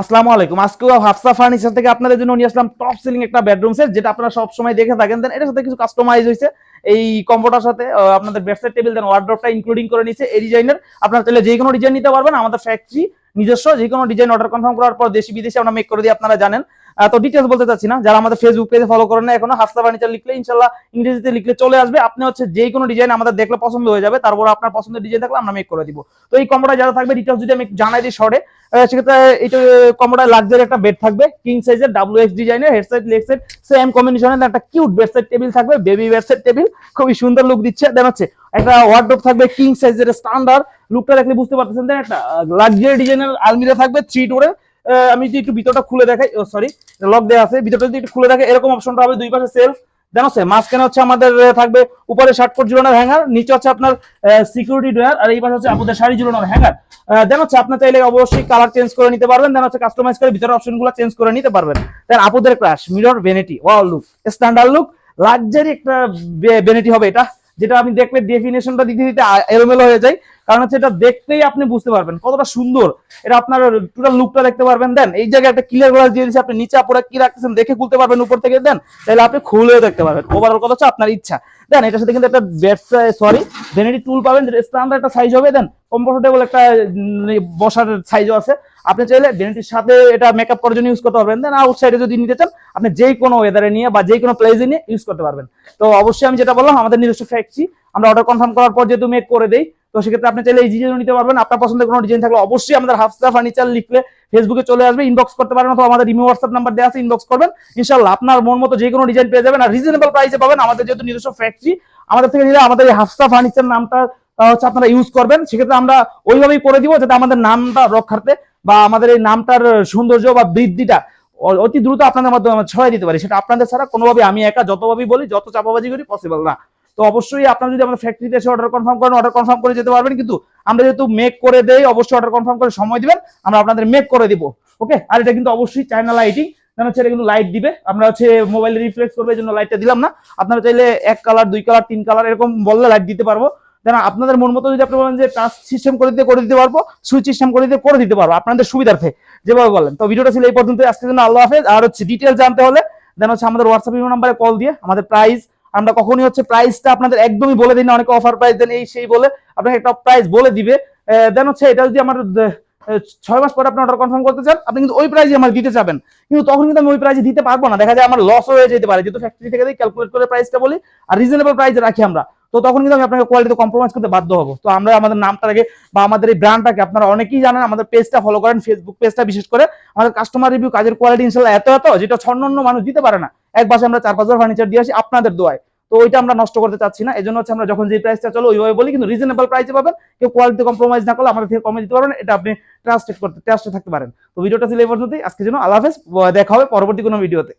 আসসালামু আলাইকুম। আজকেও হাফসা ফার্নিচার থেকে আপনাদের জন্য নিয়ে আসলাম টপ সিলিং একটা বেডরুম সেট যেটা আপনারা সব সময় দেখে থাকেন। দেন এটার সাথে কিছু কাস্টমাইজ হয়েছে। এই কম্পোটার সাথে আপনাদের বেডসাইড টেবিল দেন ওয়ার্ড্রপটা ইনক্লুডিং করে নিচ্ছে এই ডিজাইনের আপনারা চাইলে যে কোনো ডিজাইন নিতে পারবেন। আমাদের ফ্যাক্টরি নিজস্ব, যে কোনো ডিজাইন অর্ডার কনফার্ম করার পর দেশি বিদেশে আমরা মেক করে দিই, আপনারা জানেন। তো ডিটেলস বলতে চাচ্ছি না। যারা আমাদের ফেসবুক পেজে ফলো করেন না, এখনও হাফসা ফার্নিচার লিখলে ইনশাল্লাহ ইংরেজিতে লিখলে চলে আসবে। আপনি হচ্ছে যে কোনো ডিজাইন আমাদের দেখলে পছন্দ হয়ে যাবে, তারপর আপনার পছন্দের ডিজাইন থাকলে আমরা মেক করে দিব। তো এই কম্পিউটার যারা থাকবে ডিটেলস যদি আমি জানাই দিই শর্টে সেক্ষেত্রে এটা কম্পিউটার লাক্সারি একটা বেড থাকবে কিং সাইজের ডাব্লিউ এক্স ডিজাইনের head side leg side same কম্বিনেশনের একটা কিউট বেড সাইড টেবিল থাকবে বেবি বেড সাইড টেবিল খুবই সুন্দর লুক দিচ্ছে। দেন হচ্ছে একটা ওয়ার্ডরোব থাকবে কিং সাইজের স্ট্যান্ডার্ড লুকটা দেখলে বুঝতে পারতেছেন। একটা লাক্সারি ডিজাইনের আলমিরা থাকবে থ্রি ডোরের আমি যদি একটু ভিতরটা খুলে দেখাই সরি লক দেওয়া আছে, ভিতরটা যদি একটু খুলে দেখে, এরকম অপশনটা হবে, দুই পাশে সেলফ দেন হচ্ছে, মাঝখানে হচ্ছে আমাদের থাকবে উপরে শার্ট কোট ঝুলানোর হ্যাঙ্গার নিচে হচ্ছে আপনার সিকিউরিটি ডোয়ার আর এই পাশে হচ্ছে আপনাদের শাড়ি ঝুলানোর হ্যাঙ্গার দেন হচ্ছে আপনার চাইলে অবশ্যই কালার চেঞ্জ করে নিতে পারবেন দেন হচ্ছে কাস্টমাইজ করে ভিতরের অপশনগুলো চেঞ্জ করে নিতে পারবেন। দেন আপুদের crush mirror vanity wow look standard look luxury একটা ভেনিটি হবে এটা, যেটা আপনি দেখলে ডেফিনেশনটা দিতে দিতে এলোমেলো হয়ে যায়। কারণ হচ্ছে এটা দেখতেই আপনি বুঝতে পারবেন কতটা সুন্দর। এটা আপনার টোটাল লুকটা দেখতে পারবেন। দেন এই জায়গায় একটা ক্লিয়ার গ্লাস দিয়ে দিচ্ছে আপনি নিচে আপুরা কি রাখতেছেন দেখে খুলতে পারবেন উপর থেকে। দেন তাহলে আপনি খুলেও দেখতে পারবেন। ওভারঅল কথা হচ্ছে আপনার ইচ্ছা। দেন এটার সাথে কিন্তু একটা সরি ভেনিটি টুল পাবেন স্ট্যান্ডার্ড একটা সাইজ হবে। দেন কমফোর্টেবল একটা উম, বসার সাইজও আছে। আপনি চাইলে ভেনিটির সাথে এটা মেকআপ করার জন্য ইউজ করতে পারবেন। দেন আউটসাইডে যদি নিতে চান আপনি যে কোনো ওয়েদারে নিয়ে বা যে কোনো প্লেসে নিয়ে ইউজ করতে পারবেন। তো অবশ্যই আমি যেটা বললাম আমাদের নিজস্ব ফ্যাক্টরি আমরা অর্ডার কনফার্ম করার পর যেহেতু মেক করে দেই তো সেক্ষেত্রে আপনি চাইলে এই ডিজাইন নিতে পারবেন। আপনার পছন্দের কোনো ডিজাইন থাকলে অবশ্যই আমাদের হাফসা ফার্নিচার লিখলে ফেসবুকে চলে আসবে ইনবক্স করতে পারেন অথবা আমাদের ইমেল হোয়াটসঅ্যাপ নাম্বার দেওয়া আছে ইনবক্স করবেন। ইনশাল্লাহ আপনার মন মতো যে কোনো ডিজাইন পেয়ে যাবেন আর রিজনেবল প্রাইসে পাবেন। আমাদের যেহেতু নিজস্ব ফ্যাক্টরি আমাদের থেকে নিলে আমাদের এই হাফসা ফার্নিচার নামটা হচ্ছে আপনারা ইউজ করবেন। সেক্ষেত্রে আমরা ওইভাবেই করে দিব যাতে আমাদের নামটা রক্ষার্থে বা আমাদের এই নামটার সৌন্দর্য বা বৃদ্ধিটা অতি দ্রুত আপনাদের মাধ্যমে আমরা ছড়াই দিতে পারি। সেটা আপনাদের ছাড়া কোনোভাবে আমি একা যতভাবেই বলি, যত চাপাবাজি করি পসিবল না। তো অবশ্যই আপনারা যদি আমাদের ফ্যাক্টরিতে এসে অর্ডার কনফার্ম করেন অর্ডার কনফার্ম করে যেতে পারবেন। কিন্তু আমরা যেহেতু মেক করে দেই, অবশ্যই অর্ডার কনফার্ম করে সময় দিবেন, আমরা আপনাদের মেক করে দিব। ওকে আর এটা কিন্তু অবশ্যই চায়না লাইটিং কারণ হচ্ছে কিন্তু লাইট দিবে। আমরা হচ্ছে মোবাইলে রিফ্লেক্স করবে, এই জন্য লাইটটা দিলাম না। আপনারা চাইলে এক কালার দুই কালার তিন কালার এরকম বললে লাইট দিতে পারব। দেন আপনাদের মন মতো যদি আপনি বলেন যে টাচ সিস্টেম করে দিতে করে দিতে পারব সুইচ সিস্টেম করে দিতে করে দিতে পারব, আপনাদের সুবিধার্থে। যেভাবে বলেন। তো ভিডিওটা ছিল এই পর্যন্ত আজকের জন্য আল্লাহ হাফেজ। আর হচ্ছে ডিটেল জানতে হলে দেন হচ্ছে আমাদের হোয়াটসঅ্যাপ নাম্বারে কল দিয়ে আমাদের প্রাইস আমরা কখনই হচ্ছে প্রাইসটা আপনাদের একদমই বলে দিই না, অনেকে অফার প্রাইস দেন, এই সেই বলে আপনাকে একটা প্রাইস বলে দিবে। দেন হচ্ছে এটা যদি আমার ছয় মাস পরে আপনি অর্ডার কনফার্ম করতে চান, আপনি কিন্তু ওই প্রাইসে আমার দিতে চাবেন কিন্তু তখন কিন্তু আমি ওই প্রাইসে দিতে পারব না। দেখা যায় আমার লস হয়ে যেতে পারে, যেহেতু ফ্যাক্টরি থেকে ক্যালকুলেট করে প্রাইসটা বলি, আর রিজনেবল প্রাইসে রাখি আমরা। তো তখন কিন্তু আমি আপনাকে কোয়ালিটিতে কম্প্রোমাইজ করতে বাধ্য হব। তো আমরা আমাদের নামটাকে বা আমাদের এই ব্র্যান্ডটাকে আপনারা অনেকেই জানেন, আমাদের পেজটা ফলো করেন ফেসবুক পেজটা বিশেষ করে। আমাদের কাস্টমার রিভিউ কাজের কোয়ালিটি ইনশাল্লাহ এত এত, যেটা ছন্ন মানুষ দিতে পারে না। এক বাসে আমরা চার পাঁচবার ফার্নিচার দিয়ে আসি আপনাদের দোয়ায়। তো ওইটা আমরা নষ্ট করতে চাচ্ছি না এই জন্য হচ্ছে আমরা যখন যে প্রাইসটা চলো ওইভাবে বলি, কিন্তু রিজনেবল প্রাইসে পাবেন। কেউ কোয়ালিটি কম্প্রোমাইজ না করলে আমাদের থেকে কমে দিতে পারবেন এটা আপনি ট্রাস্টেড করতে ট্রাস্টে থাকতে পারেন। তো ভিডিওটা ছিল এই পর্যন্তই আজকে জন্য আল্লাহ দেখা হবে পরবর্তী কোনো ভিডিওতে